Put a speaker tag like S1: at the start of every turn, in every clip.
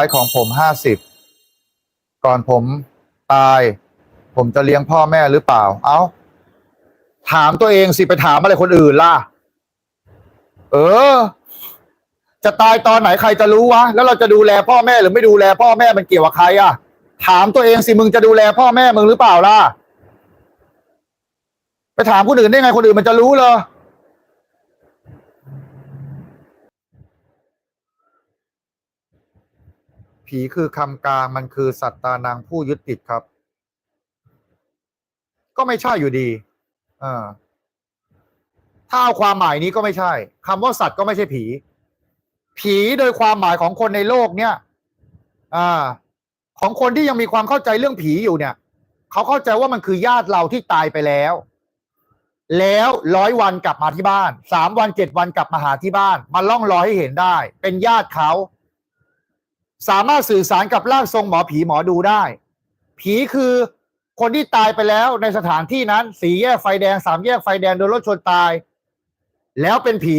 S1: ายของผมห้าสิบก่อนผมตาย ผมจะเลี้ยงพ่อแม่หรือเปล่า เอ้า ถามตัวเองสิไปถามอะไรคนอื่นล่ะ เออ จะตายตอนไหนใครจะรู้วะ แล้วเราจะดูแลพ่อแม่หรือไม่ดูแลพ่อแม่มันเกี่ยวกับใครอะถามตัวเองสิมึงจะดูแลพ่อแม่มึงหรือเปล่าล่ะ ไปถามคนอื่นได้ไงคนอื่นมันจะรู้เหรอ ผีคือคำกลางมันคือสัตตานางผู้ยึดติดครับ ก็ไม่ใช่อยู่ดีอถ้าเอาความหมายนี้ก็ไม่ใช่คำว่าสัตว์ก็ไม่ใช่ผี ผีโดยความหมายของคนในโลกเนี่ยอ่าของคนที่ยังมีความเข้าใจเรื่องผีอยู่เนี่ย เขาเข้าใจว่ามันคือญาติเราที่ตายไปแล้ว แล้วร้อยวันกลับมาที่บ้านสามวันเจ็ดวันกลับมาหาที่บ้านมาล่องรอยให้เห็นได้ เป็นญาติเขา สามารถสื่อสารกับร่างทรงหมอผีหมอดูได้ ผีคือคนที่ตายไปแล้วในสถานที่นั้นสีแยกไฟแดงสามแยกไฟแดงโดนรถชนตาย แล้วเป็นผี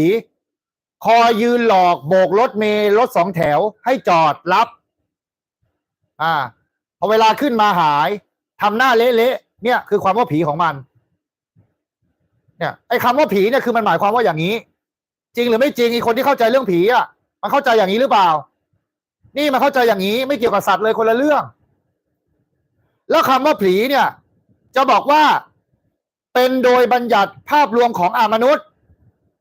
S1: คอยยืนหลอกโบกรถเมล์รถสองแถวให้จอดรับ อ่าพอเวลาขึ้นมาหายทำหน้าเละๆเนี่ย คือความว่าผีของมัน เนี่ยไอ้คำว่าผีเนี่ยคือมันหมายความว่าอย่างนี้ จริงหรือไม่จริงไอ้คนที่เข้าใจเรื่องผีอะมันเข้าใจอย่างนี้หรือเปล่า นี่มันเข้าใจอย่างนี้ไม่เกี่ยวกับสัตว์เลยคนละเรื่อง แล้วคำว่าผีเนี่ย จะบอกว่าเป็นโดยบัญญัติภาพรวมของอามนุษย์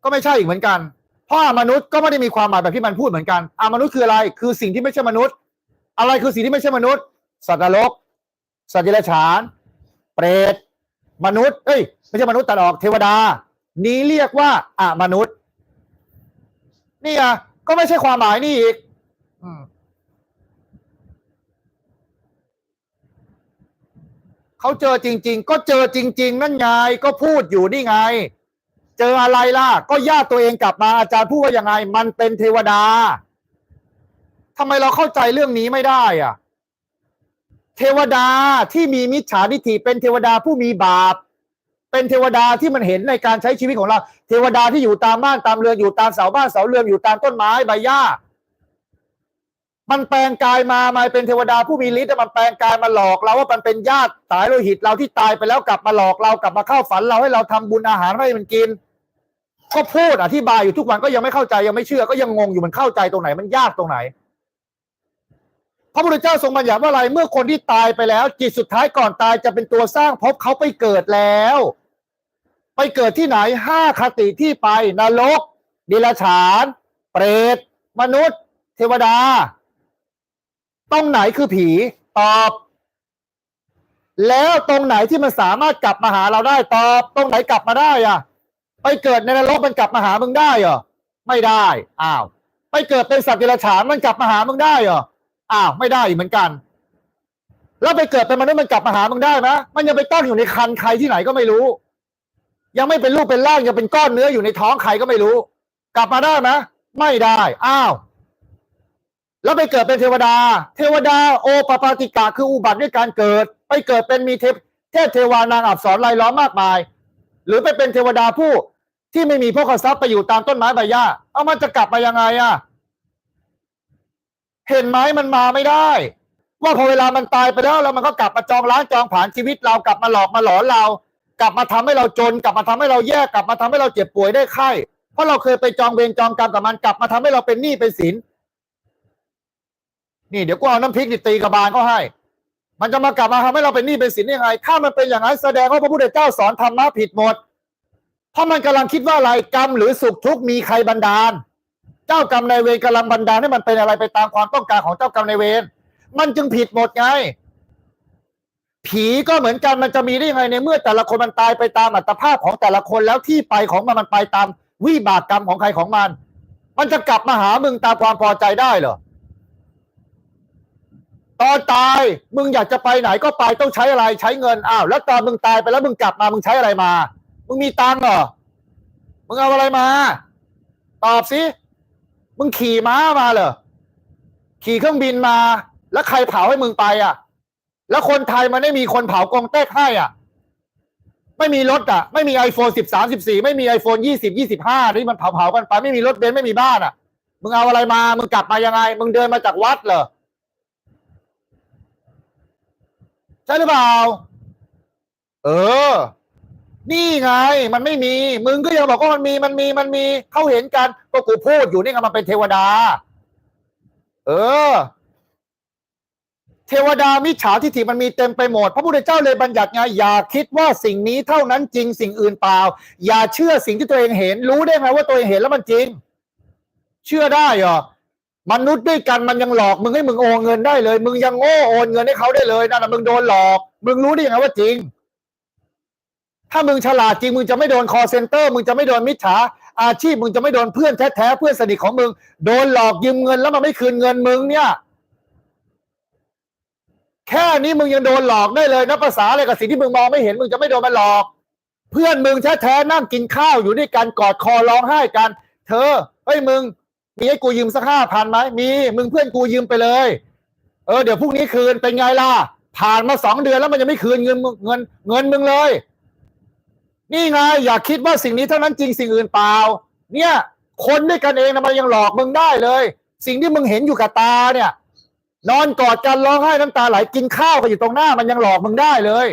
S1: ก็ไม่ใช่อีกเหมือนกัน เพราะอามนุษย์ก็ไม่ได้มีความหมายแบบที่มันพูดเหมือนกันอามนุษย์คืออะไร คือสิ่งที่ไม่ใช่มนุษย์ อะไรคือสิ่งที่ไม่ใช่มนุษย์ สัตว์นรก สัตว์เดรัจฉาน เปรตมนุษย์เอ้ยไม่ใช่มนุษย์ตัดออกเทวดา นี้เรียกว่าอามนุษย์ นี่อะก็ไม่ใช่ความหมายนี่อีก อืม เขาเจอจริง ๆ ก็เจอจริง ๆ นั่นไงก็พูดอยู่นี่ไง เจออะไรล่ะ ก็ญาติตัวเองกลับมาอาจารย์พูดว่ายังไง มันเป็นเทวดาทำไมเราเข้าใจเรื่องนี้ไม่ได้อะเทวดาที่มีมิจฉาทิฏฐิเป็นเทวดาผู้มีบาป เป็นเทวดาที่มันเห็นในการใช้ชีวิตของเรา เทวดาที่อยู่ตามบ้านตามเรือนอยู่ตามเสาบ้านเสาเรือนอยู่ตามต้นไม้ใบหญ้า มันแปลงกายมามาเป็นเทวดาผู้มีฤทธิ์มันแปลงกายมาหลอกเราว่ามันเป็นญาติสายโลหิตเราที่ตายไปแล้วกลับมาหลอกเรากลับมาเข้าฝันเราให้เราทำบุญอาหารให้มันกิน ก็พูดอธิบายอยู่ทุกวันก็ยังไม่เข้าใจยังไม่เชื่อ ก็ยังงงอยู่มันเข้าใจตรงไหนมันยากตรงไหน พระพุทธเจ้าทรงบัญญัติว่าอะไรเมื่อคนที่ตายไปแล้ว จิตสุดท้ายก่อนตายจะเป็นตัวสร้างภพเขาไปเกิดแล้ว ไปเกิดที่ไหนห้าคติที่ไปนรกดรัจฉาน เปรต มนุษย์ เทวดา ตรงไหนคือผีตอบ แล้วตรงไหนที่มันสามารถกลับมาหาเราได้ตอบ ตรงไหนกลับมาได้อะไปเกิดในนรกมันกลับมาหามึงได้เหรอไม่ได้อ้าวไปเกิดเป็นสัตว์เดรัจฉานมันกลับมาหามึงได้เหรออ้าวไม่ได้อีกเหมือนกัน แล้วไปเกิดเป็นมนุษย์มันกลับมาหามึงได้ไหมมันยังไปตั้งอยู่ในคันใครที่ไหนก็ไม่รู้ ยังไม่เป็นรูปเป็นร่างยังเป็นก้อนเนื้ออยู่ในท้องใครก็ไม่รู้ กลับมาได้ไหมไม่ได้อ้าว แล้วไปเกิดเป็นเทวดา เทวดาโอปปาติกะคืออุบัติด้วยการเกิด ไปเกิดเป็นมีเทพเทพเทวานางอับสรรายล้อมมากมาย หรือไปเป็นเทวดาผู้ที่ไม่มีพวกทรัพย์ไปอยู่ตามต้นไม้ใบหญ้า เอามันจะกลับมายังไงอะเห็นไหมมันมาไม่ได้ ว่าพอเวลามันตายไปแล้วแล้วมันก็กลับมาจองล้างจองผ่านชีวิตเรากลับมาหลอกมาหลอนเรา กลับมาทำให้เราจน กลับมาทำให้เราแย่กลับมาทำให้เราเจ็บป่วยได้ไข้ เพราะเราเคยไปจองเวรจองกรรมกับมันกลับมาทำให้เราเป็นหนี้เป็นสิน นี่เดี๋ยวกูเอาน้ำพริกนี่ตีกระบาลก็ให้ มันจะมากลับมาทำให้เราเป็นหนี้เป็นสินได้ยังไง ถ้ามันเป็นอย่างนั้นแสดงว่าพระพุทธเจ้าสอนธรรมะผิดหมด เพราะมันกำลังคิดว่าอะไรกรรมหรือสุขทุกข์มีใครบันดาล เจ้ากรรมนายเวรกำลังบันดาลให้มันเป็นอะไรไปตามความต้องการของเจ้ากรรมนายเวรมันจึงผิดหมดไง ผีก็เหมือนกันมันจะมีได้ยังไงในเมื่อแต่ละคนมันตายไปตามอัตภาพของแต่ละคนแล้วที่ไปของมันมันไปตามวิบากกรรมของใครของมัน มันจะกลับมาหามึงตามความพอใจได้เหรอ ตอนตายมึงอยากจะไปไหนก็ไปต้องใช้อะไรใช้เงินอ้าวแล้วตอนมึงตายไปแล้วมึงกลับมามึงใช้อะไรมา มึงมีตังค์เหรอมึงเอาอะไรมา ตอบสิมึงขี่ม้ามาเหรอขี่เครื่องบินมา แล้วใครเผาให้มึงไปอะ แล้วคนไทยมันไม่มีคนเผากองเต้ให้อะ ไม่มีรถอะ ไม่มีไอโฟนสิบสามสิบสี่ไม่มีไอโฟนยี่สิบยี่สิบห้าที่มันเผาเผากันไป ไม่มีรถเบนซ์ไม่มีบ้านอะ มึงเอาอะไรมา มึงกลับมายังไง มึงเดินมาจากวัดเหรอ ช่หรือเปล่า เออ นี่ไง มันไม่มี มึงก็ยังบอกว่ามันมี มันมี มันมี เขาเห็นกัน ก็กูพูดอยู่นี่ไงมันเป็นเทวดา เออ เทวดามิจฉาทิฏฐิมันมีเต็มไปหมด พระพุทธเจ้าเลยบัญญัติไง อย่าคิดว่าสิ่งนี้เท่านั้นจริง สิ่งอื่นเปล่า อย่าเชื่อสิ่งที่ตัวเองเห็น รู้ได้ไงว่าตัวเองเห็นแล้วมันจริง เชื่อได้เหรอ มนุษย์ด้วยกันมันยังหลอกมึงให้มึงโอนเงินได้เลย มึงยังโง่โอนเงินให้เขาได้เลยนั่นนะมึงโดนหลอก มึงรู้ได้ยังไงว่าจริง ถ้ามึงฉลาดจริง มึงจะไม่โดนคอเซ็นเตอร์ มึงจะไม่โดนมิจฉาอาชีพมึงจะไม่โดนเพื่อนแท้ๆเพื่อนสนิทของมึง โดนหลอกยืมเงินแล้วมันไม่คืนเงินมึงเนี่ย แค่นี้มึงยังโดนหลอกได้เลยนะภาษาอะไรกับสิ่งที่มึงมองไม่เห็น มึงจะไม่โดนมันหลอก เพื่อนมึงแท้ๆนั่งกินข้าวอยู่ด้วยกันกอดคอร้องไห้กัน เธอเฮ้ยมึง มีให้กูยืมสักห้าพันไหมมี มึงเพื่อนกูยืมไปเลย เออเดี๋ยวพรุ่งนี้คืนเป็นไงล่ะ ผ่านมาสองเดือนแล้วมันยังไม่คืนเงินเงินเงินมึงเลย นี่ไงอย่าคิดว่าสิ่งนี้เท่านั้นจริงสิ่งอื่นเปล่า เนี่ย คนด้วยกันเองนะมันยังหลอกมึงได้เลย สิ่งที่มึงเห็นอยู่กับตาเนี่ย นอนกอดกันร้องไห้น้ำตาไหลกินข้าวกันอยู่ตรงหน้า มันยังหลอกมึงได้เลย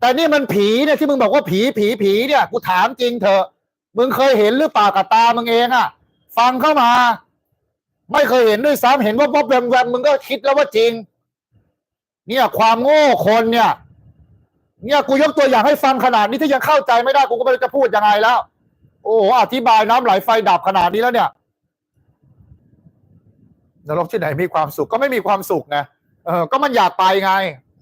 S1: แต่นี่มันผีเนี่ยที่มึงบอกว่าผีผีผีเนี่ยกูถามจริงเถอะ มึงเคยเห็นหรือเปล่ากับตามึงเองอะ ฟังเข้ามา ไม่เคยเห็นด้วยซ้ำเห็นว่าป๊อบแวมแวมมึงก็คิดแล้วว่าจริง เนี่ยความโง่คนเนี่ย เนี่ยกูยกตัวอย่างให้ฟังขนาดนี้ถ้ายังเข้าใจไม่ได้กูก็ไม่รู้จะพูดยังไงแล้ว โอ้โหอธิบายน้ำไหลไฟดับขนาดนี้แล้วเนี่ยนรกที่ไหนมีความสุขก็ไม่มีความสุขไงเออก็มันอยากไปไง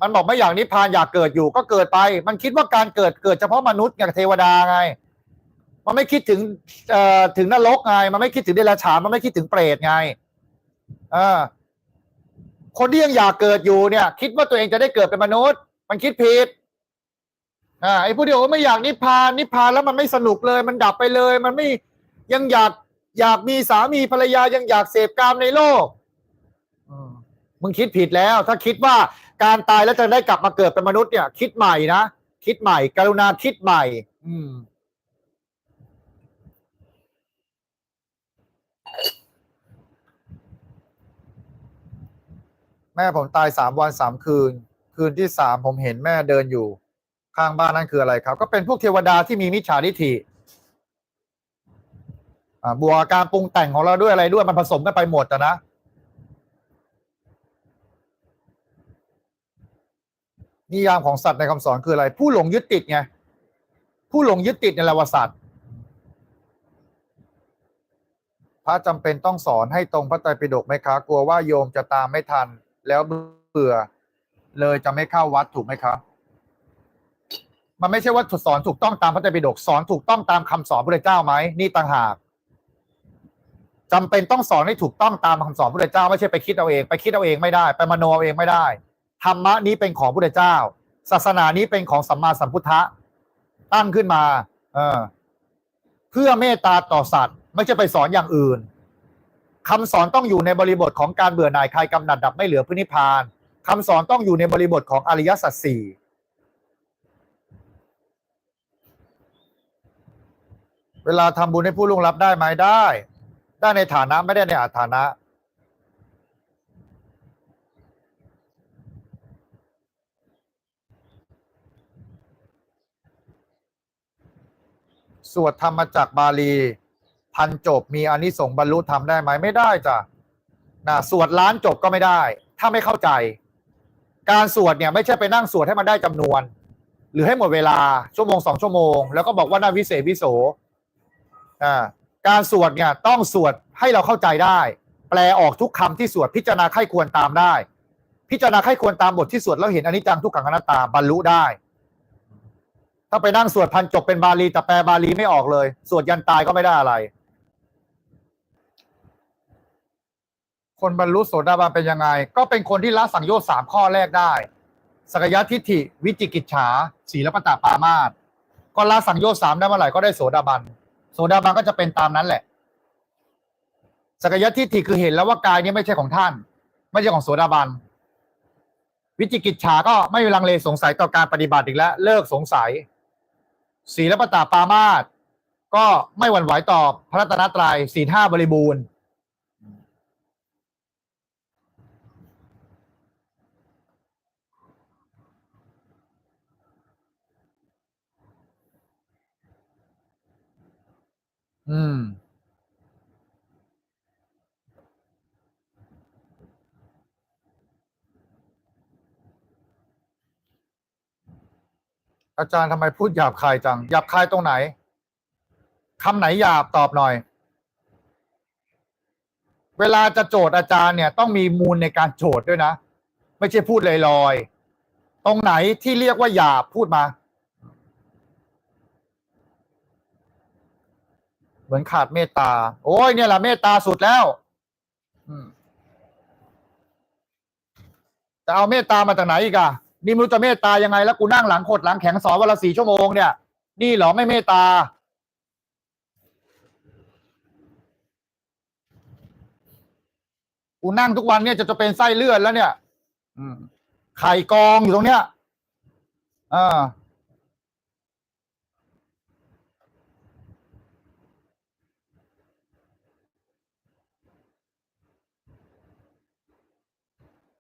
S1: มันบอกไม่อยากนิพพานอยากเกิดอยู่ก็เกิดไป มันคิดว่าการเกิดเกิดเฉพาะมนุษย์ไงเทวดาไง มันไม่คิดถึงเอ่อถึงนรกไง มันไม่คิดถึงเดรัจฉานมันไม่คิดถึงเปรตไงเออคนที่ยังอยากเกิดอยู่เนี่ย คิดว่าตัวเองจะได้เกิดเป็นมนุษย์ มันคิดผิดอ่าไอ้ผู้เดียวไม่อยากนิพพานนิพพานแล้วมันไม่สนุกเลย มันดับไปเลย มันไม่ยังอยากอยากมีสามีภรรยายังอยากเสพกามในโลกมมึงคิดผิดแล้ว ถ้าคิดว่าการตายแล้วจะได้กลับมาเกิดเป็นมนุษย์เนี่ย คิดใหม่นะ คิดใหม่ กรุณาคิดใหม่ อืม แม่ผมตายสามวันสามคืน คืนที่สามผมเห็นแม่เดินอยู่ ข้างบ้านนั่นคืออะไรครับ ก็เป็นพวกเทวดาที่มีมิจฉาทิฐิบวกการปรุงแต่งของเราด้วยอะไรด้วยมันผสมกันไปหมดนะนิยามของสัตว์ในคำสอนคืออะไร ผู้หลงยึดติดไง ผู้หลงยึดติดในละวสัตว์พระจำเป็นต้องสอนให้ตรงพระไตรปิฎกไหมคะ กลัวว่าโยมจะตามไม่ทัน แล้วเบื่อ เลยจะไม่เข้าวัดถูกไหมครับ มันไม่ใช่ว่าสอนถูกต้องตามพระไตรปิฎกสอนถูกต้องตามคำสอนพระเจ้าไหมนี่ต่างหากจำเป็นต้องสอนให้ถูกต้องตามคำสอนพระเจ้า ไม่ใช่ไปคิดเอาเอง ไปคิดเอาเองไม่ได้ ไปมโนเอาเองไม่ได้ธรรมะนี้เป็นของพระเจ้า ศาสนานี้เป็นของสัมมาสัมพุทธะตั้งขึ้นมา เออ เพื่อเมตตาต่อสัตว์ ไม่ใช่ไปสอนอย่างอื่น คำสอนต้องอยู่ในบริบทของการเบื่อหน่ายคลายกำหนัดดับไม่เหลือพระนิพานคำสอนต้องอยู่ในบริบทของอริยสัจสี่เวลาทำบุญให้ผู้ล่วงลับได้ไหมได้ ได้ในฐานะไม่ได้ในอาฐานะ สวดธรรมจากบาลี พันจบมีอานิสงส์บรรลุธรรมได้ไหมไม่ได้จ้ะนะสวดล้านจบก็ไม่ได้ ถ้าไม่เข้าใจ การสวดเนี่ยไม่ใช่ไปนั่งสวดให้มันได้จำนวน หรือให้หมดเวลาชั่วโมงสองชั่วโมง แล้วก็บอกว่าน่าวิเศษวิโสอ่าการสวดเนี่ยต้องสวดให้เราเข้าใจได้ แปลออกทุกคำที่สวดพิจารณาไข้ควรตามได้ พิจารณาไข้ควรตามบทที่สวดแล้วเห็นอนิจจังทุกขังอนัตตาบรรลุได้ ถ้าไปนั่งสวดพันจบเป็นบาลีแต่แปลบาลีไม่ออกเลย สวดยันตายก็ไม่ได้อะไร คนบรรลุโสดาบันเป็นยังไง ก็เป็นคนที่ละสังโยชน์สามข้อแรกได้สกยทิฏฐิ วิจิกิจฉาศีลปตาปามาตก็ละสังโยชน์สามได้เมื่อไหร่ก็ได้โสดาบันโสดาบันก็จะเป็นตามนั้นแหละสกยทิฏฐิคือเห็นแล้วว่ากายนี้ไม่ใช่ของท่าน ไม่ใช่ของโสดาบันวิจิกิจฉาก็ไม่มีลังเลสงสัยต่อการปฏิบัติอีกแล้ว เลิกสงสัย ศีลปตาปามาตก็ไม่หวั่นไหวต่อพระรัตนตรัยศีลห้าบริบูรณ์ อืม อาจารย์ทำไมพูดหยาบคายจัง หยาบคายตรงไหนคำไหนหยาบตอบหน่อย เวลาจะโจทย์อาจารย์เนี่ย ต้องมีมูลในการโจทย์ด้วยนะ ไม่ใช่พูดลอยๆ ตรงไหนที่เรียกว่าหยาบพูดมา เหมือนขาดเมตตา โอ้ยเนี่ยแหละเมตตาสุดแล้วจะเอาเมตตามาจากไหนอีกอะนี่ไม่รู้จะเมตตายังไง แล้วกูนั่งหลังขดหลังแข็งสอนวันละสี่ชั่วโมงเนี่ย นี่เหรอไม่เมตตากูนั่งทุกวันเนี่ยจะจะเป็นไส้เลือดแล้วเนี่ย อืมไข่กองอยู่ตรงเนี้ยอ่า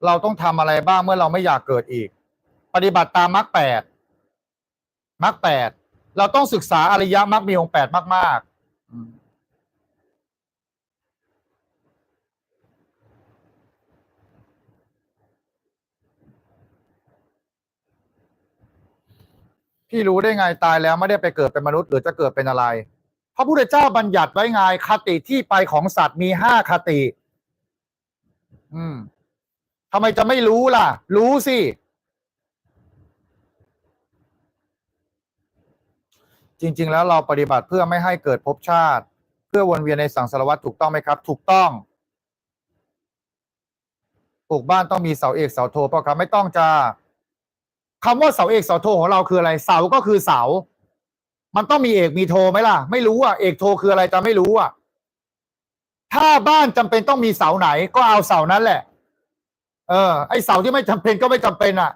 S1: เราต้องทำอะไรบ้างเมื่อเราไม่อยากเกิดอีก ปฏิบัติตามมรรคแปดมรรคแปดเราต้องศึกษาอริยมรรคมีองค์แปดมาก ๆพี่รู้ได้ไงตายแล้วไม่ได้ไปเกิดเป็นมนุษย์หรือจะเกิดเป็นอะไร พระพุทธเจ้าบัญญัติไว้ไงคติที่ไปของสัตว์มีห้าคติ อืม ทำไมจะไม่รู้ล่ะ รู้สิ จริง ๆ แล้วเราปฏิบัติเพื่อไม่ให้เกิดภพชาติ เพื่อวนเวียนในสังสารวัฏถูกต้องไหมครับ ถูกต้องปลูกบ้านต้องมีเสาเอกเสาโทเปล่ะครับ ไม่ต้องจ้าคำว่าเสาเอกเสาโทของเราคืออะไร เสาก็คือเสา มันต้องมีเอกมีโทไหมล่ะ ไม่รู้อะ เอกโทคืออะไรจะไม่รู้อะ ถ้าบ้านจำเป็นต้องมีเสาไหน ก็เอาเสานั้นแหละ เออไอเสาที่ไม่จำเป็นก็ไม่จำเป็นอะ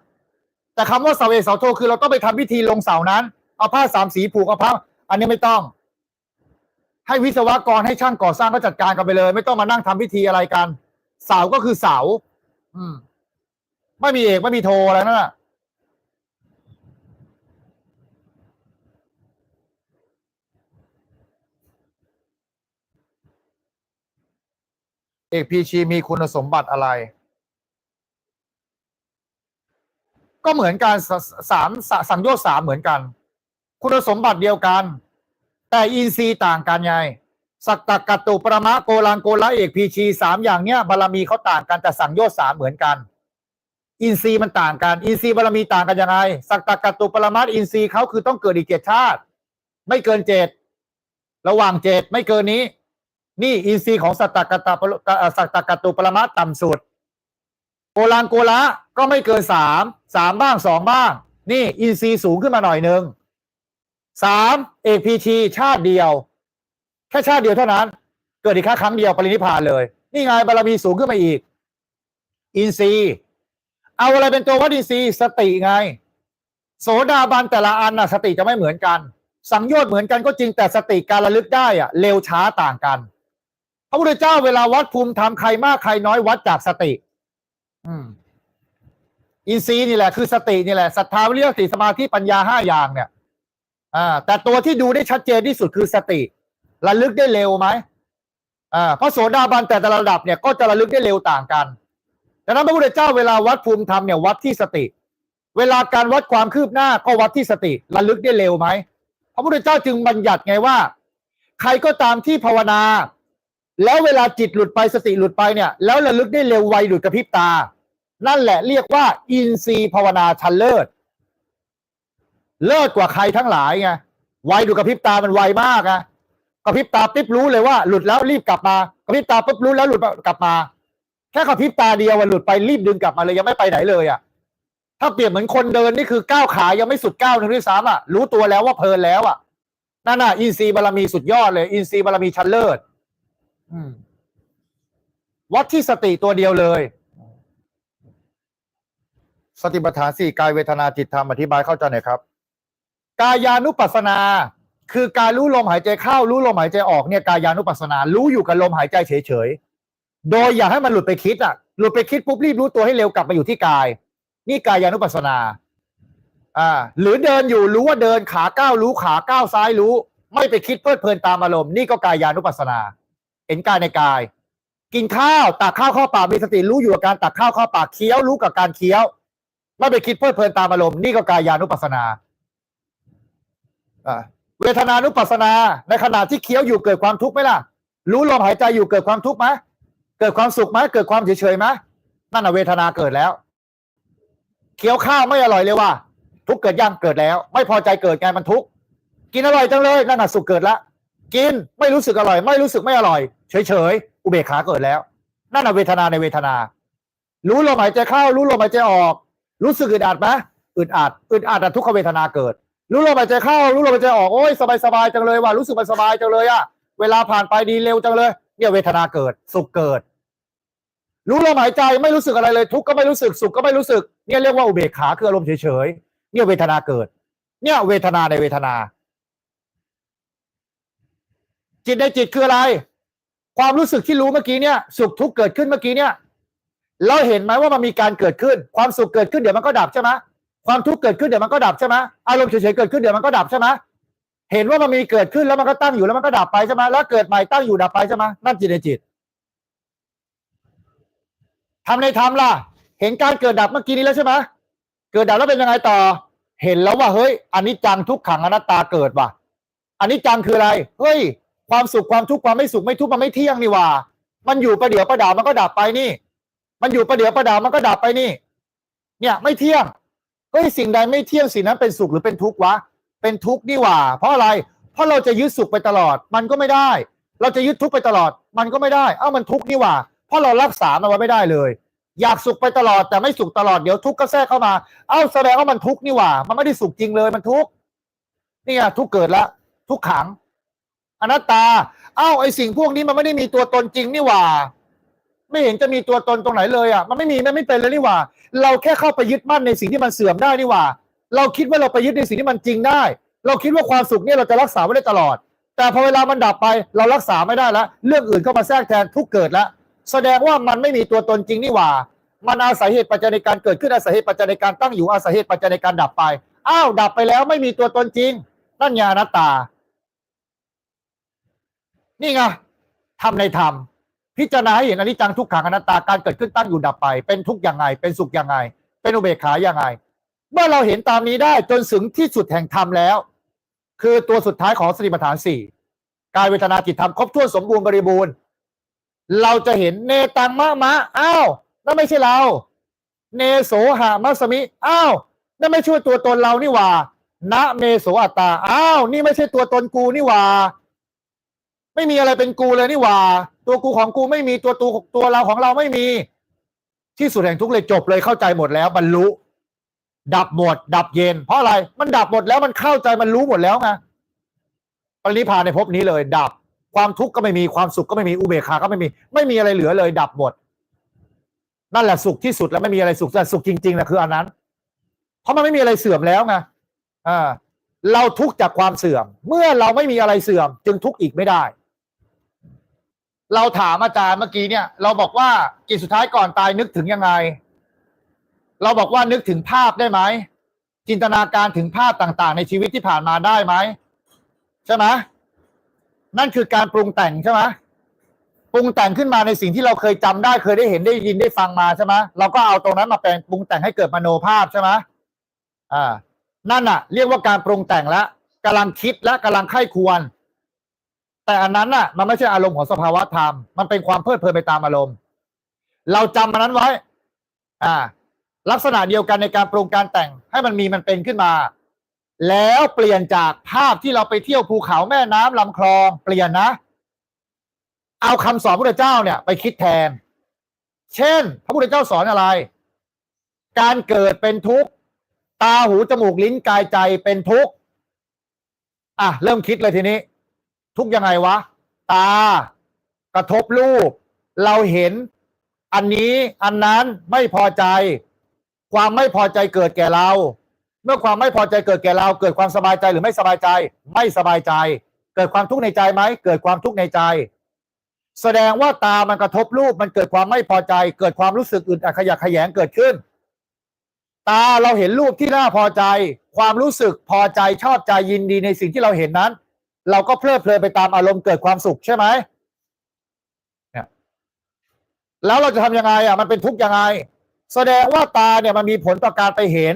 S1: แต่คำว่าเสาเอกเสาโทคือเราต้องไปทำพิธีลงเสานั้น เอาผ้าสามสีผูกเอาผ้าอันนี้ไม่ต้อง ให้วิศวกรให้ช่างก่อสร้างก็จัดการกันไปเลย ไม่ต้องมานั่งทำพิธีอะไรกัน เสาก็คือเสา อืม ไม่มีเอกไม่มีโทอะไรนั่นน่ะเอกพีชีมีคุณสมบัติอะไร ก็เหมือนกันสามสสังโยชน์สามเหมือนกัน คุณสมบัติเดียวกัน แต่อินทรีย์ต่างกันไงสักตะกัตุประมะโกลังโกละเอกพีชีสามอย่างเนี้ยบารมีเขาต่างกันแต่สังโยชน์สามเหมือนกัน อินทรีย์มันต่างกัน อินทรีย์บารมีต่างกันยังไงสักตะกัตุปรมัตถ์อินทรีย์เขาคือต้องเกิดอีกเจ็ดชาติ ไม่เกินเจ็ดระหว่างเจ็ดไม่เกินนี้ นี่อินทรีย์ของสัตตกัตตะปสัตตกัตุปรมัตถ์ต่ำสุด โกลังโกละก็ไม่เกินสามสามบ้างสองบ้าง นี่อินทรีสูงขึ้นมาหน่อยหนึ่งสามเอกพีชีชาติเดียว แค่ชาติเดียวเท่านั้น เกิดอีกแค่ครั้งเดียวปรินิพานเลย นี่ไงบารมีสูงขึ้นมาอีก อินทรีเอาอะไรเป็นตัววัดอินทรีสติไง โสดาบันแต่ละอันน่ะ สติจะไม่เหมือนกัน สังโยชน์เหมือนกันก็จริงแต่สติการระลึกได้อะเร็วช้าต่างกัน พระพุทธเจ้าเวลาวัดภูมิธรรมใครมากใครน้อยวัดจากสติ อืมอินทรีย์นี่แหละคือสตินี่แหละศรัทธาวิริยะสติสมาธิปัญญาห้าอย่างเนี่ย อ่า แต่ตัวที่ดูได้ชัดเจนที่สุดคือสติ ระลึกได้เร็วไหมอ่าพระโสดาบันแต่ละระดับเนี่ยก็จะระลึกได้เร็วต่างกันดังนั้นพระพุทธเจ้าเวลาวัดภูมิธรรมเนี่ยวัดที่สติ เวลาการวัดความคืบหน้าก็วัดที่สติระลึกได้เร็วไหมพระพุทธเจ้าจึงบัญญัติไงว่า ใครก็ตามที่ภาวนา แล้วเวลาจิตหลุดไปสติหลุดไปเนี่ย แล้วระลึกได้เร็วไวดุดกระพริบตา นั่นแหละเรียกว่า อินทรีย์ภาวนาชั้นเลิศ เลิศกว่าใครทั้งหลายไงไวดุดกระพริบตามันไวมากอะกระพริบตาปิ๊บรู้เลยว่า หลุดแล้วรีบกลับมากระพริบตาปุ๊บรู้แล้วหลุดกลับมาแค่กระพริบตาเดียววันหลุดไปรีบดึงกลับมาเลยยังไม่ไปไหนเลยอะถ้าเปรียบเหมือนคนเดินนี่คือก้าวขายังไม่สุดก้าวหนึ่งด้วยซ้ำอะรู้ตัวแล้วว่าเพลินแล้วอะนั่นน่ะอินทรีย์บารมีสุดยอดเลย อินทรีย์บารมีชั้นเลิศอืม วัดที่สติตัวเดียวเลย สติปัฏฐานสี่กายเวทนาจิตธรรมอธิบายเข้าใจหน่อยครับ กายานุปัสสนา คือการรู้ลมหายใจเข้ารู้ลมหายใจออกเนี่ยกายานุปัสสนา รู้อยู่กับลมหายใจเฉยๆโดยอย่าให้มันหลุดไปคิดอะหลุดไปคิดปุ๊บรีบรู้ตัวให้เร็วกลับมาอยู่ที่กาย นี่กายานุปัสสนา อ่า หรือเดินอยู่รู้ว่าเดินขาก้าวรู้ขาก้าวซ้ายรู้ ไม่ไปคิดเพลิดเพลินตามอารมณ์นี่ก็กายานุปัสสนา เห็นกายในกาย กินข้าวตักข้าวเข้าปากมีสติรู้อยู่กับการตักข้าวเข้าปากเคี้ยวรู้กับการเคี้ยว ไม่ไปคิดเพลิดเพลินตามอารมณ์นี่ก็กายานุปัสสนาเวทนานุปัสสนา ในขณะที่เคี้ยวอยู่เกิดความทุกข์ไหมล่ะ รู้ลมหายใจอยู่เกิดความทุกข์ไหมเกิดความสุขไหมเกิดความเฉยๆไหมนั่นน่ะเวทนาเกิดแล้ว เคี้ยวข้าวไม่อร่อยเลยว่ะทุกข์เกิดยังเกิดแล้ว ไม่พอใจเกิดไงมันทุกข์กินอร่อยจังเลยนั่นน่ะสุขเกิดแล้ว กินไม่รู้สึกอร่อย ไม่รู้สึกไม่อร่อย เฉยๆอุเบกขาเกิดแล้วนั่นเวทนาในเวทนา รู้ลมหายใจเข้า รู้ลมหายใจออก รู้สึกอึดอัดไหมอึดอัดอึดอัดอะทุกขเวทนาเกิด รู้ลมหายใจเข้า รู้ลมหายใจออกโอ้ยสบายสบายจังเลยว่ะรู้สึกมันสบายจังเลยอะเวลาผ่านไปดีเร็วจังเลย เนี่ยเวทนาเกิด สุขเกิด รู้ลมหายใจไม่รู้สึกอะไรเลย ทุกข์ก็ไม่รู้สึกสุขก็ไม่รู้สึก เนี่ยเรียกว่าอุเบกขาคืออารมณ์เฉยๆเนี่ยเวทนาเกิด เนี่ยเวทนาในเวทนา จิตในจิตคืออะไร ความรู้สึกที่รู้เมื่อกี้เนี่ย สุขทุกข์เกิดขึ้นเมื่อกี้เนี่ยเราเห็นไหมว่ามันมีการเกิดขึ้น ความสุขเกิดขึ้นเดี๋ยวมันก็ดับใช่ไหมความทุกข์เกิดขึ้นเดี๋ยวมันก็ดับใช่ไหมอารมณ์เฉยๆเกิดขึ้นเดี๋ยวมันก็ดับใช่ไหมเห็นว่ามันมีเกิดขึ้นแล้วมันก็ตั้งอยู่แล้วมันก็ดับไปใช่ไหมแล้วเกิดใหม่ตั้งอยู่ดับไปใช่ไหมนั่นจิตในจิตทำในธรรมล่ะ เห็นการเกิดดับเมื่อกี้นี้แล้วใช่ไหมเกิดดับแล้วเป็นยังไงต่อ เห็นแล้วว่าเฮ้ยอันนี้จังทุกขังอนัตตาเกิดว่ะอันนี้จังคืออะไร เฮ้ย ความสุขความทุกข์ความไม่สุขไม่ทุกข์มันไม่เที่ยงนี่หว่า มันอยู่ประเดี๋ยวประดามันก็ดับไปนี่ มันอยู่ประเดี๋ยวประดามันก็ดับไปนี่ เนี่ยไม่เที่ยงเฮ้ยสิ่งใดไม่เที่ยงสิ่งนั้นเป็นสุขหรือเป็นทุกข์วะ เป็นทุกข์นี่หว่า เพราะอะไร เพราะเราจะยึดสุขไปตลอด มันก็ไม่ได้ เราจะยึดทุกข์ไปตลอด มันก็ไม่ได้ เอ้ามันทุกข์นี่หว่า เพราะเรารักษามันไว้ไม่ได้เลย อยากสุขไปตลอดแต่ไม่สุขตลอดเดี๋ยวทุกข์ก็แทรกเข้ามา เอ้าแสดงว่ามันทุกข์นี่หว่า มันไม่ได้สุขจริงเลยมันทุกข์นี่ไงทุกข์เกิดแล้วทุกข์ขัง อนัตตา เอ้าไอสิ่งพวกนี้มันไม่ได้มีตัวตนจริงนี่หว่า ไม่เห็นจะมีตัวตนตรงไหนเลยอะมันไม่มีมันไม่เป็นเลยนี่หว่า เราแค่เข้าไปยึดมั่นในสิ่งที่มันเสื่อมได้นี่หว่า เราคิดว่าเราไปยึดในสิ่งที่มันจริงได้ เราคิดว่าความสุขเนี่ยเราจะรักษาไว้ได้ตลอด แต่พอเวลามันดับไป เรารักษาไม่ได้แล้วเรื่องอื่นเข้ามาแทรกแทนทุกเกิดแล้วแสดงว่ามันไม่มีตัวตนจริงนี่หว่า มันอาศัยเหตุปัจจัยในการเกิดขึ้นอาศัยเหตุปัจจัยในการตั้งอยู่อาศัยเหตุปัจจัยในการดับไป อ้าวดับไปแล้วไม่มีตัวตนจริงนั่นญาณตา นี่ไงทำในธรรมพิจารณาให้เห็นอนิจจังทุกขังอนัตตาการเกิดขึ้นตั้งอยู่ดับไป เป็นทุกข์ยังไง เป็นสุขอยังไง เป็นอุเบกขาอยังไง เมื่อเราเห็นตามนี้ได้จนถึงที่สุดแห่งธรรมแล้ว คือตัวสุดท้ายของสติปัฏฐานสี่กายเวทนาจิตธรรมครบถ้วนสมบูรณ์บริบูรณ์ เราจะเห็นเนตังมะมะอ้าวนั่นไม่ใช่เรา เนโสหามัสมิอ้าวนั่นไม่ช่วยตัวตนเรานี่หว่า นะเมโสอัตตาอ้าวนี่ไม่ใช่ตัวตนกูนี่หว่า ไม่มีอะไรเป็นกูเลยนี่หว่า ตัวกูของกูไม่มีตัวตูตัวเราของเราไม่มี ที่สุดแห่งทุกข์เลยจบเลยเข้าใจหมดแล้วบรรลุ ดับหมด ดับเย็น เพราะอะไรมันดับหมดแล้วมันเข้าใจมันรู้หมดแล้วไงปรินิพพานในภพนี้เลย ดับความทุกข์ก็ไม่มีความสุขก็ไม่มีอุเบกขาก็ไม่มี ไม่มีอะไรเหลือเลย ดับหมด นั่นแหละสุขที่สุดแล้วไม่มีอะไรสุขแต่สุขจริงๆนะคืออันนั้น เพราะมันไม่มีอะไรเสื่อมแล้วไงอ่าเราทุกข์จากความเสื่อม เมื่อเราไม่มีอะไรเสื่อม จึงทุกข์อีกไม่ได้ เราถามอาจารย์เมื่อกี้เนี่ย เราบอกว่ากิจสุดท้ายก่อนตายนึกถึงยังไง เราบอกว่านึกถึงภาพได้ไหมจินตนาการถึงภาพต่างๆ ในชีวิตที่ผ่านมาได้ไหมใช่ไหมนั่นคือการปรุงแต่งใช่ไหมปรุงแต่งขึ้นมาในสิ่งที่เราเคยจำได้ เคยได้เห็นได้ยินได้ฟังมาใช่ไหมเราก็เอาตรงนั้นมาแปลงปรุงแต่งให้เกิดมโนภาพใช่ไหมอ่า นั่นน่ะเรียกว่าการปรุงแต่งแล้วกำลังคิดและกำลังไข้ควร แต่อันนั้นน่ะ มันไม่ใช่อารมณ์ของสภาวะธรรม มันเป็นความเพลิดเพลินไปตามอารมณ์ เราจำมันนั้นไว้ อ่า ลักษณะเดียวกันในการปรุงการแต่งให้มันมีมันเป็นขึ้นมา แล้วเปลี่ยนจากภาพที่เราไปเที่ยวภูเขาแม่น้ำลำคลอง เปลี่ยนนะ เอาคำสอนพระพุทธเจ้าเนี่ย ไปคิดแทน เช่น พระพุทธเจ้าสอนอะไร การเกิดเป็นทุกข์ ตาหูจมูกลิ้นกายใจเป็นทุกข์ อะ เริ่มคิดเลยทีนี้ ทุกยังไงวะ ตากระทบรูป เราเห็น อันนี้อันนั้นไม่พอใจ ความไม่พอใจเกิดแก่เรา เมื่อความไม่พอใจเกิดแก่เรา เกิดความสบายใจหรือไม่สบายใจ ไม่สบายใจ เกิดความทุกข์ในใจไหมเกิดความทุกข์ในใจ แสดงว่าตามันกระทบรูปมันเกิดความไม่พอใจ เกิดความรู้สึกอึดอัดขยะแขยงเกิดขึ้น ตาเราเห็นรูปที่น่าพอใจ ความรู้สึกพอใจชอบใจยินดีในสิ่งที่เราเห็นนั้น เราก็เพลิดเพลินไปตามอารมณ์เกิดความสุขใช่ไหมเนี่ยแล้วเราจะทำยังไงอะมันเป็นทุกข์ยังไง แสดงว่าตาเนี่ยมันมีผลต่อการไปเห็น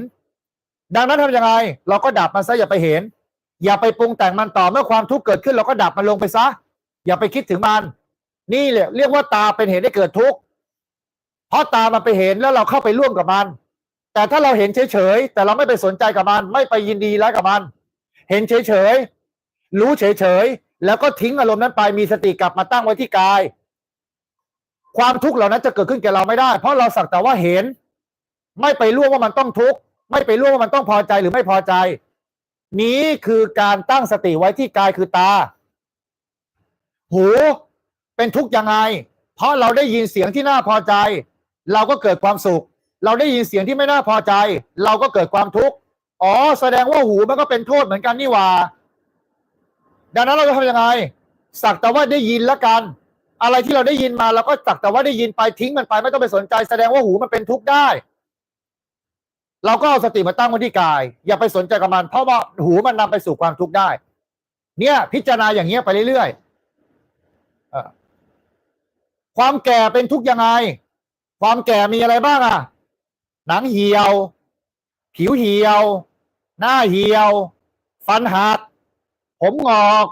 S1: ดังนั้นทำยังไง เราก็ดับมันซะอย่าไปเห็น อย่าไปปรุงแต่งมันต่อเมื่อความทุกข์เกิดขึ้น เราก็ดับมันลงไปซะ อย่าไปคิดถึงมัน นี่แหละเรียกว่าตาเป็นเหตุให้เกิดทุกข์เพราะตามันไปเห็นแล้วเราเข้าไปร่วมกับมัน แต่ถ้าเราเห็นเฉยๆแต่เราไม่ไปสนใจกับมัน ไม่ไปยินดีแล้วกับมัน เห็นเฉยๆ รู้เฉยๆ แล้วก็ทิ้งอารมณ์นั้นไปมีสติกลับมาตั้งไว้ที่กาย ความทุกข์เหล่านั้นจะเกิดขึ้นแก่เราไม่ได้ เพราะเราสักแต่ว่าเห็น ไม่ไปร่วมว่ามันต้องทุกข์ไม่ไปร่วมว่ามันต้องพอใจหรือไม่พอใจ นี้คือการตั้งสติไว้ที่กายคือตา หูเป็นทุกข์ยังไง เพราะเราได้ยินเสียงที่น่าพอใจ เราก็เกิดความสุข เราได้ยินเสียงที่ไม่น่าพอใจ เราก็เกิดความทุกข์อ๋อ แสดงว่าหูมันก็เป็นโทษเหมือนกันนี่หว่า ดังนั้นเราจะทำยังไง สักแต่ว่าได้ยินละกัน อะไรที่เราได้ยินมาเราก็สักแต่ว่าได้ยินไปทิ้งมันไปไม่ต้องไปสนใจ แสดงว่าหูมันเป็นทุกข์ได้ เราก็เอาสติมาตั้งไว้ที่กาย อย่าไปสนใจกับมัน เพราะว่าหูมันนำไปสู่ความทุกข์ได้ เนี่ย พิจารณาอย่างเงี้ยไปเรื่อยๆความแก่เป็นทุกข์ยังไง ความแก่มีอะไรบ้างอะหนังเหี่ยว ผิวเหี่ยว หน้าเหี่ยว ฟันหัก ผมงอก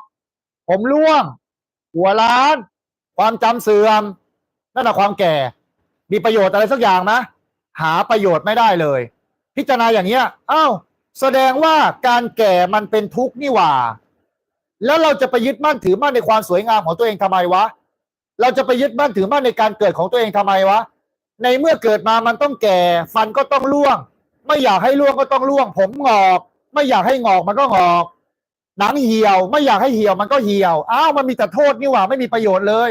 S1: ผมร่วง หัวล้าน ความจำเสื่อมนั่นแหะความแก่ มีประโยชน์อะไรสักอย่างไหมหาประโยชน์ไม่ได้เลย พิจารณาอย่างเงี้ยอ้าวแสดงว่าการแก่มันเป็นทุกข์นี่หว่า แล้วเราจะไปยึดมั่นถือมั่นในความสวยงามของตัวเองทำไมวะ เราจะไปยึดมั่นถือมั่นในการเกิดของตัวเองทำไมวะ ในเมื่อเกิดมามันต้องแก่ ฟันก็ต้องร่วง ไม่อยากให้ร่วงก็ต้องร่วง ผมงอก ไม่อยากให้งอกมันก็งอก หนังเหี่ยว ไม่อยากให้เหี่ยวมันก็เหี่ยวอ้าวมันมีแต่โทษนี่หว่า ไม่มีประโยชน์เลย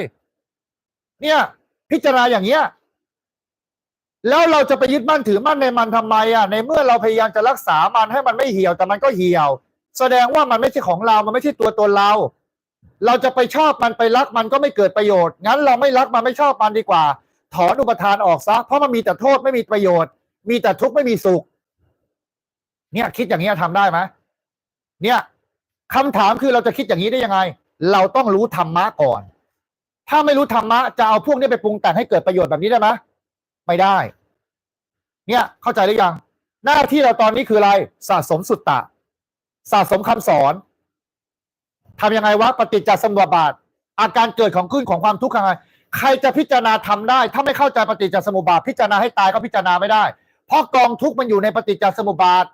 S1: เนี่ย พิจารณาอย่างเงี้ย แล้วเราจะไปยึดมั่นถือมั่นในมันทำไมอะ ในเมื่อเราพยายามจะรักษามันให้มันไม่เหี่ยวแต่มันก็เหี่ยว แสดงว่ามันไม่ใช่ของเรา มันไม่ใช่ตัวตนเรา เราจะไปชอบมันไปรักมันก็ไม่เกิดประโยชน์ งั้นเราไม่รักมันไม่ชอบมันดีกว่า ถอนอุปทานออกซะ เพราะมันมีแต่โทษไม่มีประโยชน์ มีแต่ทุกข์ไม่มีสุข เนี่ยคิดอย่างนี้ยทำได้ไหมเนี่ย คำถามคือเราจะคิดอย่างนี้ได้ยังไง เราต้องรู้ธรรมะก่อน ถ้าไม่รู้ธรรมะจะเอาพวกนี้ไปปรุงแต่งให้เกิดประโยชน์แบบนี้ได้ไหมไม่ได้ เนี่ยเข้าใจหรือยัง หน้าที่เราตอนนี้คืออะไรสะสมสุตตะ สะสมคำสอนทำยังไงวะปฏิจจสมุปบาท อาการเกิดของขึ้นของความทุกข์ยังไงใครจะพิจารณาทำได้ ถ้าไม่เข้าใจปฏิจจสมุปบาท พิจารณาให้ตายก็พิจารณาไม่ได้ เพราะกองทุกข์มันอยู่ในปฏิจจสมุปบาท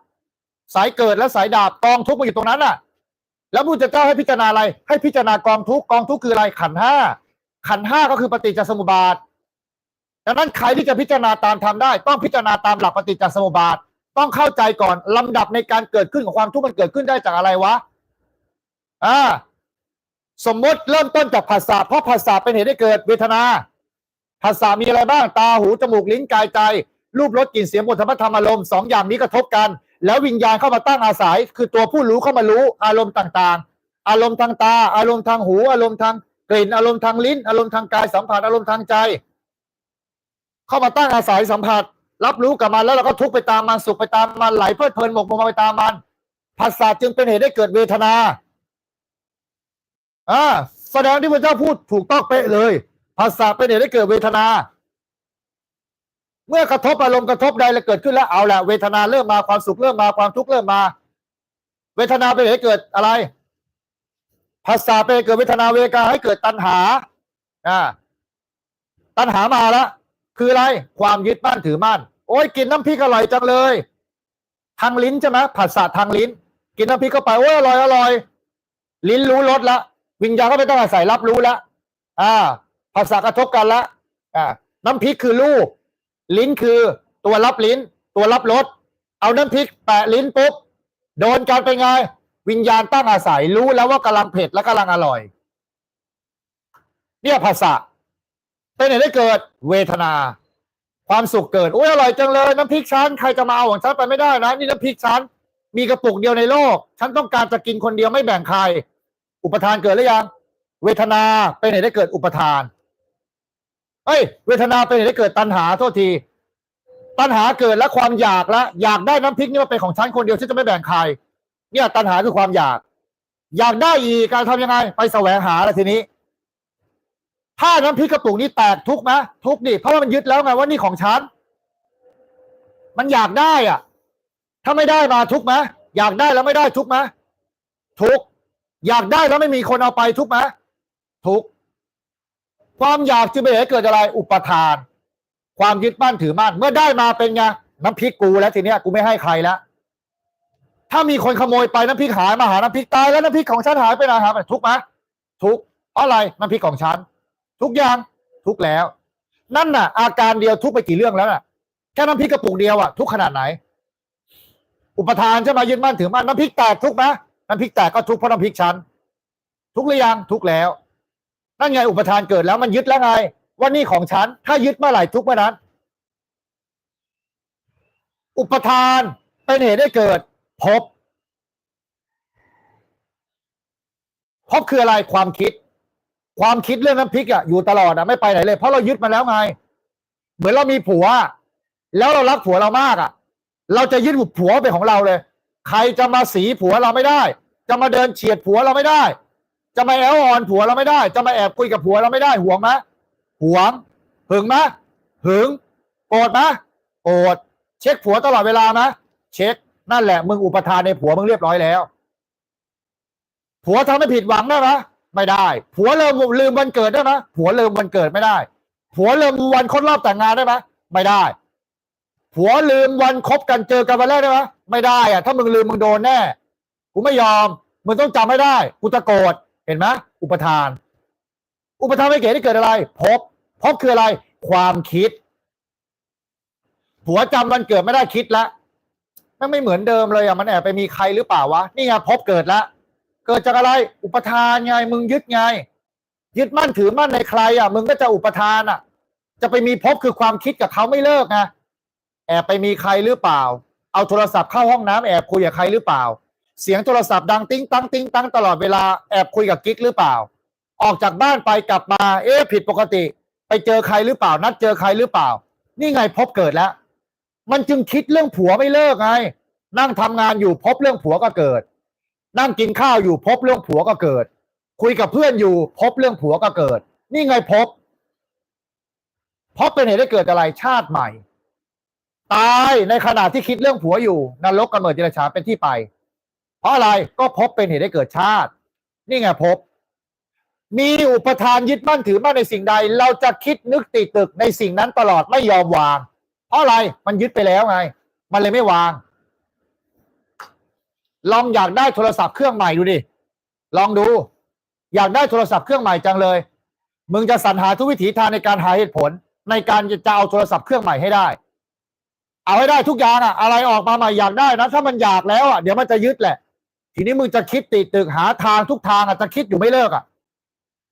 S1: สายเกิดและสายดับกองทุกข์มันอยู่ตรงนั้นน่ะ แล้วพระพุทธเจ้าให้พิจารณาอะไร ให้พิจารณากองทุกกองทุกคืออะไรขันห้าขันห้าก็คือปฏิจจสมุปบาทดังนั้นใครที่จะพิจารณาตามทำได้ ต้องพิจารณาตามหลักปฏิจจสมุปบาท ต้องเข้าใจก่อนลำดับในการเกิดขึ้นของความทุกข์มันเกิดขึ้นได้จากอะไรวะอ่าสมมติเริ่มต้นจากภาษาเพราะภาษาเป็นเหตุให้เกิดเวทนาภาษามีอะไรบ้างตาหูจมูกลิ้นกายใจ รูปรสกลิ่นเสียงบทธรรมธรรมอารมณ์สองอย่างนี้กระทบกัน แล้ววิญญาณเข้ามาตั้งอาศัย คือตัวผู้รู้เข้ามารู้อารมณ์ต่างๆ อารมณ์ทางตา อารมณ์ทางหู อารมณ์ทางกลิ่น อารมณ์ทางลิ้น อารมณ์ทางกายสัมผัสอารมณ์ทางใจ เข้ามาตั้งอาศัยสัมผัส รับรู้กับมันแล้วเราก็ทุกไปตามมันสุขไปตามมันไหลเพลิดเพลินหมกมุ่นไปตามมันภาษาจึงเป็นเหตุให้เกิดเวทนาอ่าแสดงที่พระเจ้าพูดถูกต้องเป๊ะเลยภาษาเป็นเหตุให้เกิดเวทนา เมื่อกระทบอารมณ์กระทบใดแล้วเกิดขึ้นแล้วเอาแหละเวทนาเริ่มมาความสุขเริ่มมาความทุกข์เริ่มมา เวทนาเป็นเหตุให้เกิดอะไรภาษาเป็นเหตุเกิดเวทนาเวกาให้เกิดตัณหาอ่าตัณหามาแล้วคืออะไรความยึดมั่นถือมั่นโอ้ยกินน้ำพริกอร่อยจังเลย ทางลิ้นใช่ไหมผัสสะทางลิ้น กินน้ำพริกเข้าไปโอ้ยอร่อยอร่อยลิ้นรู้รสละ วิญญาณก็ไม่ต้องอาศัยรับรู้ละอ่าภาษากระทบกันละอ่าน้ำพริกคือลูก ลิ้นคือตัวรับลิ้น ตัวรับรสเอาน้ำพริกแปะลิ้นปุ๊บโดนกันเป็นไง วิญญาณตั้งอาศัยรู้แล้วว่ากำลังเผ็ดและกำลังอร่อย เนี่ยภาษาเป็นเหตุให้เกิดเวทนา ความสุขเกิดโอ้ยอร่อยจังเลยน้ำพริกฉันใครจะมาเอาของฉันไปไม่ได้นะนี่น้ำพริกฉันมีกระปุกเดียวในโลก ฉันต้องการจะกินคนเดียวไม่แบ่งใคร อุปทานเกิดหรือยัง เวทนาเป็นเหตุให้เกิดอุปทาน เอ้ย เวทนาเป็นเหตุให้เกิดตัณหาโทษที ตัณหาเกิดแล้วความอยากล้วอยากได้น้ำพริกนี่มาเป็นของฉันคนเดียวฉันจะไม่แบ่งใคร เนี่ย ตัณหาคือความอยาก อยากได้อีกการทำยังไง ไปแสวงหาล้วทีนี้ ถ้าน้ำพริกกระปุกนี้แตกทุกไหมทุกข์ดิเพราะว่ามันยึดแล้วไงว่านี่ของฉันมันอยากได้อะ ถ้าไม่ได้มาทุกไหมอยากได้แล้วไม่ได้ทุกไหมทุก อยากได้แล้วไม่มีคนเอาไปทุกไหมทุก ความอยากจึงเป็นเหตุให้เกิดอะไรอุปทาน ความยึดมั่นถือมั่นเมื่อได้มาเป็นไงน้ำพริกกูแล้วทีเนี้ยกูไม่ให้ใครแล้วถ้ามีคนขโมยไปน้ำพริกหายมาหาน้ำพริกตายแล้วน้ำพริกของฉันหายไปไหนหายไปทุกไหมทุกอะไรน้ำพริกของฉัน ทุกอย่างทุกแล้ว นั่นน่ะ อาการเดียวทุกไปกี่เรื่องแล้วน่ะแค่น้ำพริกกระปุกเดียวอะทุกขนาดไหน อุปทานใช่ไหมยึดมั่นถือมั่นน้ำพริกแตกทุกไหมน้ำพริกแตกก็ทุกเพราะน้ำพริกฉันทุกหรือยังทุกแล้ว นั่นไงอุปทานเกิดแล้วมันยึดแล้วไง ว่านี่ของฉัน ถ้ายึดเมื่อไหร่ทุกเมื่อนั้น อุปทานเป็นเหตุให้เกิดพภพคืออะไรความคิด ความคิดเรื่องน้ำพริกอะอยู่ตลอดอะไม่ไปไหนเลย เพราะเรายึดมาแล้วไง เหมือนเรามีผัว แล้วเรารักผัวเรามากอะเราจะยึดผัวเป็นของเราเลย ใครจะมาสีผัวเราไม่ได้ จะมาเดินเฉียดผัวเราไม่ได้ จะมาแอลอ่อนผัวเราไม่ได้ จะมาแอบคุยกับผัวเราไม่ได้ห่วงไหมห่วงหึงไหมหึงโกรธไหมโกรธเช็คผัวตลอดเวลาไหมเช็คนั่นแหละมึงอุปทานในผัวมึงเรียบร้อยแล้ว ผัวทำให้ผิดหวังได้ไหมไม่ได้ ผัวลืมลืมวันเกิดได้ไหมผัวลืมวันเกิดไม่ได้ ผัวลืมวันครบรอบแต่งงานได้ไหมไม่ได้ ผัวลืมวันคบกันเจอกันวันแรกได้ไหมไม่ได้อะถ้ามึงลืมมึงโดนแน่กูไม่ยอมมึงต้องจำไม่ได้กูจะโกรธ เห็นไหมอุปทาน อุปทานไม่เกิดที่เกิดอะไร พบ พบคืออะไร ความคิด ผัวจำวันเกิดไม่ได้คิดละมันไม่เหมือนเดิมเลยอะมันแอบไปมีใครหรือเปล่าวะนี่ไงพบเกิดละเกิดจากอะไร อุปทานไง มึงยึดไง ยึดมั่นถือมั่นในใครอะ มึงก็จะอุปทานอะ จะไปมีพบคือความคิดกับเขาไม่เลิกไงแอบไปมีใครหรือเปล่า เอาโทรศัพท์เข้าห้องน้ำแอบคุยกับใครหรือเปล่า เสียงโทรศัพท์ดังติ้งตั้งติ้งตั้งตลอดเวลาแอบคุยกับกิ๊กหรือเปล่า ออกจากบ้านไปกลับมา เอ๊ะผิดปกติ ไปเจอใครหรือเปล่า นัดเจอใครหรือเปล่า นี่ไงพบเกิดแล้ว มันจึงคิดเรื่องผัวไม่เลิกไง นั่งทำงานอยู่พบเรื่องผัวก็เกิด นั่งกินข้าวอยู่พบเรื่องผัวก็เกิด คุยกับเพื่อนอยู่ พบเรื่องผัวก็เกิด นี่ไงพบพบเป็นเหตุให้เกิดอะไรชาติใหม่ ตายในขณะที่คิดเรื่องผัวอยู่นรกกำเนิดเดรัจฉานเป็นที่ไป เพราะอะไรก็พบเป็นเหตุให้เกิดชาติ นี่ไงพบ มีอุปทานยึดมั่นถือมั่นในสิ่งใด เราจะคิดนึกติดตึกในสิ่งนั้นตลอดไม่ยอมวาง เพราะอะไรมันยึดไปแล้วไง มันเลยไม่วาง ลองอยากได้โทรศัพท์เครื่องใหม่ดูดิลองดู อยากได้โทรศัพท์เครื่องใหม่จังเลย มึงจะสรรหาทุกวิถีทางในการหาเหตุผล ในการจะเอาโทรศัพท์เครื่องใหม่ให้ได้ เอาให้ได้ทุกอย่างอะอะไรออกมาใหม่อยากได้นะ ถ้ามันอยากแล้วอะเดี๋ยวมันจะยึดแหละ ทีนี้มึงจะคิดติดตึกหาทางทุกทางอะจะคิดอยู่ไม่เลิกอะ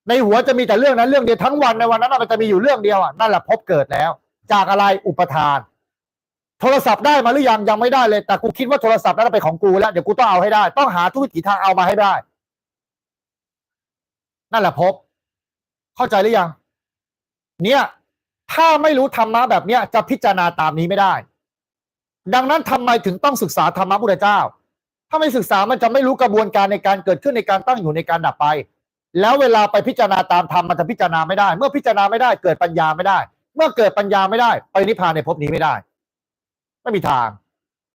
S1: ในหัวจะมีแต่เรื่องนั้นเรื่องเดียวทั้งวันในวันนั้นมันจะมีอยู่เรื่องเดียวอะนั่นแหละพบเกิดแล้ว จากอะไรอุปทาน โทรศัพท์ได้มาหรือยังยังไม่ได้เลย แต่กูคิดว่าโทรศัพท์นั้นเป็นของกูแล้วเดี๋ยวกูต้องเอาให้ได้ ต้องหาทุกวิถีทางเอามาให้ได้ นั่นแหละพบ เข้าใจหรือยัง เนี่ยถ้าไม่รู้ธรรมะแบบเนี้ยจะพิจารณาตามนี้ไม่ได้ ดังนั้นทำไมถึงต้องศึกษาธรรมะพุทธเจ้า ถ้าไม่ศึกษามันจะไม่รู้กระบวนการในการเกิดขึ้นในการตั้งอยู่ในการดับไป แล้วเวลาไปพิจารณาตามธรรมมันจะพิจารณาไม่ได้ เมื่อพิจารณาไม่ได้เกิดปัญญาไม่ได้ เมื่อเกิดปัญญาไม่ได้ ไปนิพพานในภพนี้ไม่ได้ ไม่มีทาง